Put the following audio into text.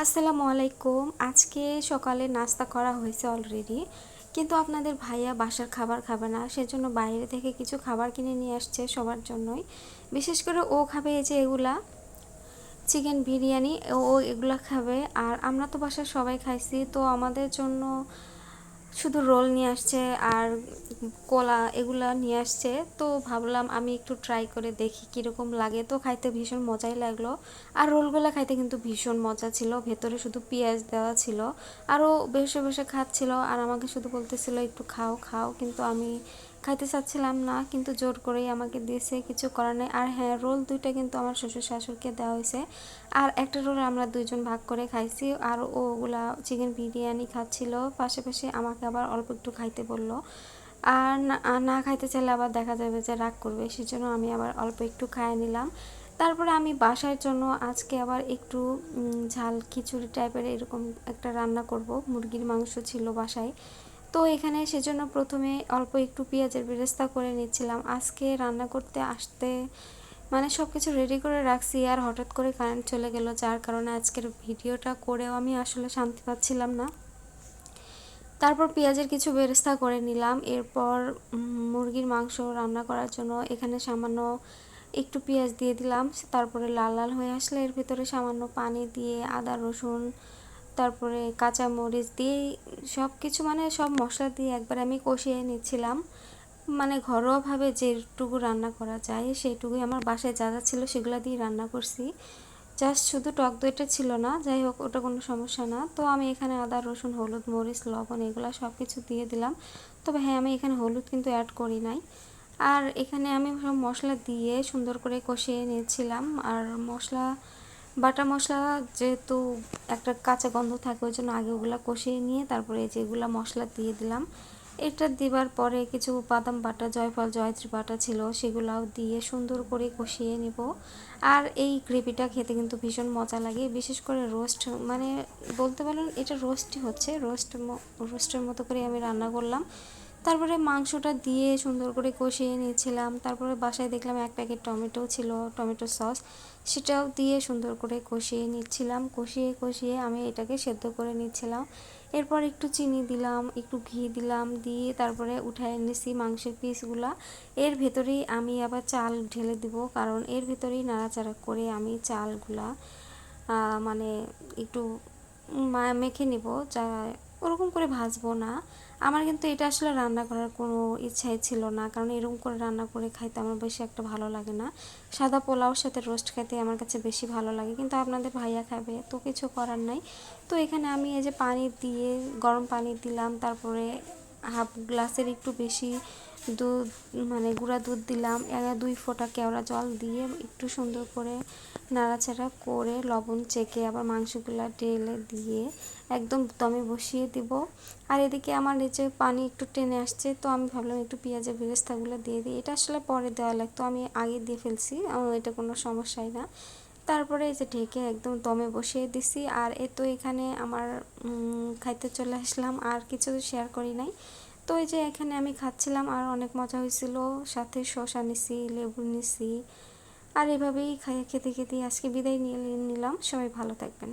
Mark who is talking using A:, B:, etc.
A: আসসালামু আলাইকুম। আজকে সকালে নাস্তা করা হয়েছে অলরেডি কিন্তু আপনাদের ভাইয়া বাসার খাবার খাবে না, সেজন্য বাইরে থেকে কিছু খাবার কিনে নিয়ে আসছে সবার জন্যই। বিশেষ করে ও খাবে এই যে এগুলা চিকেন বিরিয়ানি, ও এগুলা খাবে। আর আমরা তো বাসার সবাই খাইছি, তো আমাদের জন্য শুধু রোল নিয়ে আসছে আর কলা এগুলা নিয়ে আসছে। তো ভাবলাম আমি একটু ট্রাই করে দেখি কীরকম লাগে। তো খাইতে ভীষণ মজাই লাগল। আর রোলগুলো খাইতে কিন্তু ভীষণ মজা ছিল। ভেতরে শুধু পেঁয়াজ দেওয়া ছিল। আরও বসে বসে খাচ্ছিল। আর আমাকে শুধু বলতেছিল, একটু খাও খাও। কিন্তু আমি খাইতে চাচ্ছিলাম না, কিন্তু জোর করেই আমাকে দিয়েছে, কিছু করার নেই। আর হ্যাঁ রোল দুইটা কিন্তু আমার শ্বশুর শাশুড়িকে দেওয়া হয়েছে। আর একটা রোল আমরা দুইজন ভাগ করে খাইছি, আর ওগুলা চিকেন বিরিয়ানি খাচ্ছিল। পাশাপাশি আমাকে আবার অল্প একটু খাইতে বলল। আর না খাইতে চাইলে আবার দেখা যাবে যে রাগ করবে, সেজন্য আমি আবার অল্প একটু খাইয়ে নিলাম। তারপরে আমি বাসার জন্য আজকে আবার একটু ঝাল খিচুড়ি টাইপের এরকম একটা রান্না করব। মুরগির মাংস ছিল বাসায়। তো এখানে সেজন্য প্রথমে অল্প একটু পেঁয়াজের বেরেস্তা করে নিচ্ছিলাম। আজকে রান্না করতে আসতে মানে সব কিছু রেডি করে রাখছি আর হঠাৎ করে কারেন্ট চলে গেল, যার কারণে আজকের ভিডিওটা করেও আমি আসলে শান্তি পাচ্ছিলাম না। তারপর পেঁয়াজের কিছু বেরেস্তা করে নিলাম। এরপর মুরগির মাংস রান্না করার জন্য এখানে সামান্য একটু পেঁয়াজ দিয়ে দিলাম। তারপরে লাল লাল হয়ে আসলে এর ভিতরে সামান্য পানি দিয়ে আদা, রসুন তারপরে কাঁচা মরিচ দিয়ে সব কিছু মানে সব মশলা দিয়ে একবার আমি কষিয়ে নিচ্ছিলাম। মানে ঘরোয়াভাবে যেটুকু রান্না করা যায় সেইটুকুই আমার বাসায় যা যা ছিল সেগুলো দিয়ে রান্না করছি। জাস্ট শুধু টক দইটা ছিল না, যাই হোক ওটা কোনো সমস্যা না। তো আমি এখানে আদা, রসুন, হলুদ, মরিচ, লবণ এগুলো সব কিছু দিয়ে দিলাম। তবে হ্যাঁ আমি এখানে হলুদ কিন্তু অ্যাড করি নাই। আর এখানে আমি সব মশলা দিয়ে সুন্দর করে কষিয়ে নিয়েছিলাম আর মশলা বাটা মশলা যেহেতু একটা কাঁচা গন্ধ থাকে, ওই জন্য আগে ওগুলো কষিয়ে নিয়ে তারপরে যেগুলো মশলা দিয়ে দিলাম। এটা দিবার পরে কিছু বাদাম বাটা, জয়ফল, জয়ত্রী বাটা ছিল, সেগুলাও দিয়ে সুন্দর করে কষিয়ে নেব। আর এই গ্রেভিটা খেতে কিন্তু ভীষণ মজা লাগে, বিশেষ করে রোস্ট মানে বলতে পারেন এটা রোস্টই হচ্ছে, রোস্ট রোস্টের মতো করে আমি রান্না করলাম। তারপরে মাংসটা দিয়ে সুন্দর করে কষিয়ে নিয়েছিলাম। তারপরে বাসায় দেখলাম এক প্যাকেট টমেটো ছিল, টমেটো সস। সেটাও দিয়ে সুন্দর করে কষিয়ে নিচ্ছিলাম। কষিয়ে কষিয়ে আমি এটাকে সেদ্ধ করে নিচ্ছিলাম। এরপর একটু চিনি দিলাম, একটু ঘি দিলাম, দিয়ে তারপরে উঠায় নিছি মাংসের পিসগুলা। এর ভেতরেই আমি আবার চাল ঢেলে দিব, কারণ এর ভেতরেই নাড়াচাড়া করে আমি চালগুলা মানে একটু মেখে নিব। যা ওরকম করে ভাজবো না। আমার কিন্তু এটা আসলে রান্না করার কোনো ইচ্ছাই ছিল না। কারণ এরকম করে রান্না করে খাইতে আমার বেশি একটা ভালো লাগে না। সাদা পোলাওর সাথে রোস্ট খাইতে আমার কাছে বেশি ভালো লাগে। কিন্তু আপনাদের ভাইয়া খাবে, তো কিছু করার নাই। তো এখানে আমি এই যে পানি দিয়ে, গরম পানি দিলাম, তারপরে হাফ গ্লাসের একটু বেশি দুধ মানে গুঁড়া দুধ দিলাম। দুই ফোঁটা কেওড়া জল দিয়ে একটু সুন্দর করে নাড়াচাড়া করে লবণ চেকে আবার মাংসগুলা ঢেলে দিয়ে একদম দমে বসিয়ে দিব। আর এদিকে আমার নিচে পানি একটু টেনে আসছে, তো আমি ভাবলাম একটু পেঁয়াজের বেরেস্তাগুলো দিয়ে দিই। এটা আসলে পরে দেওয়া লাগতো, আমি আগে দিয়ে ফেলছি এটা কোনো সমস্যাই না। তারপরে এই যে ঢেকে একদম দমে বসিয়ে দিছি। আর এ তো এখানে আমার খাইতে চলে আসলাম, আর কিছু শেয়ার করি নাই। তো এই যে এখানে আমি খাচ্ছিলাম, আর অনেক মজা হয়েছিল। সাথে শশা নিছি, লেবু নিছি, আর এভাবেই খাইয়ে খেতে খেতে আজকে বিদায় নিয়ে নিলাম। সবাই ভালো থাকবেন।